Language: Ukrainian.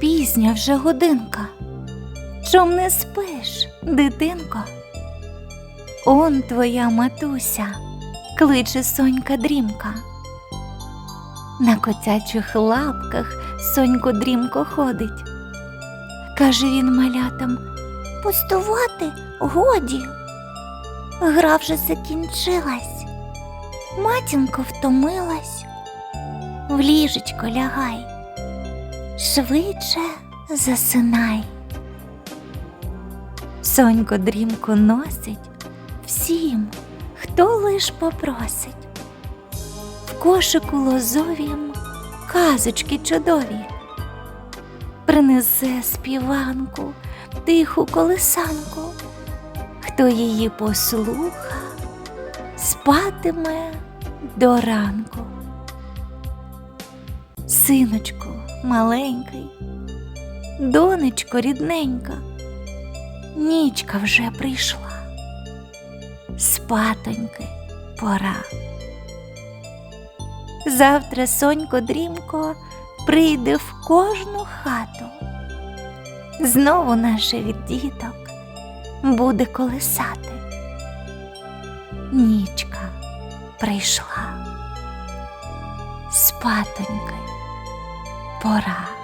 пізня вже годинка. Чом не спиш, дитинко? Он твоя матуся, кличе сонька дрімка. На котячих лапках сонько дрімко ходить. Каже він малятам, пустувати годі. Гра вже закінчилась, матінко втомилась, в ліжечко лягай, швидше засинай. Сонько дрімко носить всім, хто лиш попросить. В кошику лозовім казочки чудові. Принесе співанку, тиху колисанку. Хто її послуха, спатиме до ранку. Синочку маленький, донечко рідненька, нічка вже прийшла, спатоньки пора. Завтра сонько дрімко прийде в кожну хату. Знову наше від діток буде колисати. Нічка прийшла, спатоньки пора.